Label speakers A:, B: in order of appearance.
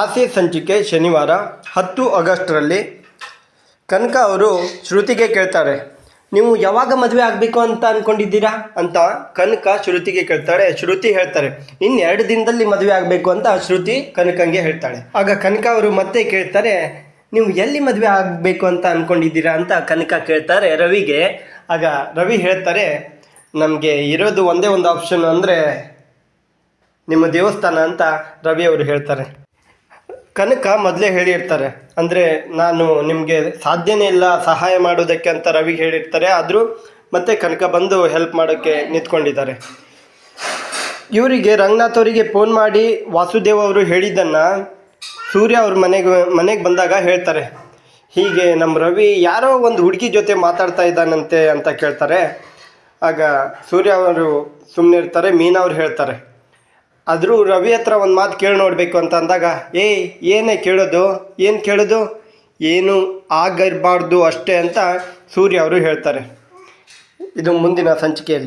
A: ಆಸೆ ಸಂಚಿಕೆ ಶನಿವಾರ ಹತ್ತು ಆಗಸ್ಟ್ರಲ್ಲಿ. ಕನಕ ಅವರು ಶ್ರುತಿಗೆ ಕೇಳ್ತಾರೆ, ನೀವು ಯಾವಾಗ ಮದುವೆ ಆಗಬೇಕು ಅಂತ ಅಂದ್ಕೊಂಡಿದ್ದೀರಾ ಅಂತ ಕನಕ ಶ್ರುತಿಗೆ ಕೇಳ್ತಾರೆ. ಶ್ರುತಿ ಹೇಳ್ತಾರೆ ಇನ್ನು ಎರಡು ದಿನದಲ್ಲಿ ಮದುವೆ ಆಗಬೇಕು ಅಂತ ಶ್ರುತಿ ಕನಕಂಗೆ ಹೇಳ್ತಾಳೆ. ಆಗ ಕನಕ ಅವರು ಮತ್ತೆ ಕೇಳ್ತಾರೆ, ನೀವು ಎಲ್ಲಿ ಮದುವೆ ಆಗಬೇಕು ಅಂತ ಅಂದ್ಕೊಂಡಿದ್ದೀರಾ ಅಂತ ಕನಕ ಕೇಳ್ತಾರೆ ರವಿಗೆ. ಆಗ ರವಿ ಹೇಳ್ತಾರೆ, ನಮಗೆ ಇರೋದು ಒಂದೇ ಒಂದು ಆಪ್ಷನ್ ಅಂದರೆ ನಿಮ್ಮ ದೇವಸ್ಥಾನ, ಅಂತ ರವಿ ಅವರು ಹೇಳ್ತಾರೆ. ಕನಕ ಮೊದಲೇ ಹೇಳಿರ್ತಾರೆ. ಅಂದರೆ ನಾನು ನಿಮಗೆ ಸಾಧ್ಯನೇ ಇಲ್ಲ ಸಹಾಯ ಮಾಡೋದಕ್ಕೆ ಅಂತ ರವಿ ಹೇಳಿರ್ತಾರೆ. ಆದರೂ ಮತ್ತೆ ಕನಕ ಬಂದು ಹೆಲ್ಪ್ ಮಾಡೋಕ್ಕೆ ನಿಂತ್ಕೊಂಡಿದ್ದಾರೆ. ಇವರಿಗೆ ರಂಗನಾಥ್ ಅವರಿಗೆ ಫೋನ್ ಮಾಡಿ ವಾಸುದೇವ್ ಅವರು ಹೇಳಿದ್ದನ್ನು ಸೂರ್ಯ ಅವ್ರ ಮನೆಗೆ ಮನೆಗೆ ಬಂದಾಗ ಹೇಳ್ತಾರೆ. ಹೀಗೆ ನಮ್ಮ ರವಿ ಯಾರೋ ಒಂದು ಹುಡುಗಿ ಜೊತೆ ಮಾತಾಡ್ತಾ ಇದ್ದಾನಂತೆ ಅಂತ ಕೇಳ್ತಾರೆ. ಆಗ ಸೂರ್ಯ ಅವರು ಸುಮ್ಮನೆ ಇರ್ತಾರೆ ಮೀನಾ ಅವ್ರು ಹೇಳ್ತಾರೆ. ಆದರೂ ರವಿ ಹತ್ರ ಒಂದು ಮಾತು ಕೇಳಿ ನೋಡಬೇಕು ಅಂತ ಅಂದಾಗ ಏಯ್ ಏನೇ ಕೇಳೋದು? ಏನು ಕೇಳೋದು? ಏನು ಆಗಿರಬಾರ್ದು ಅಷ್ಟೇ ಅಂತ ಸೂರ್ಯ ಅವರು ಹೇಳ್ತಾರೆ. ಇದು ಮುಂದಿನ ಸಂಚಿಕೆಯಲ್ಲಿ.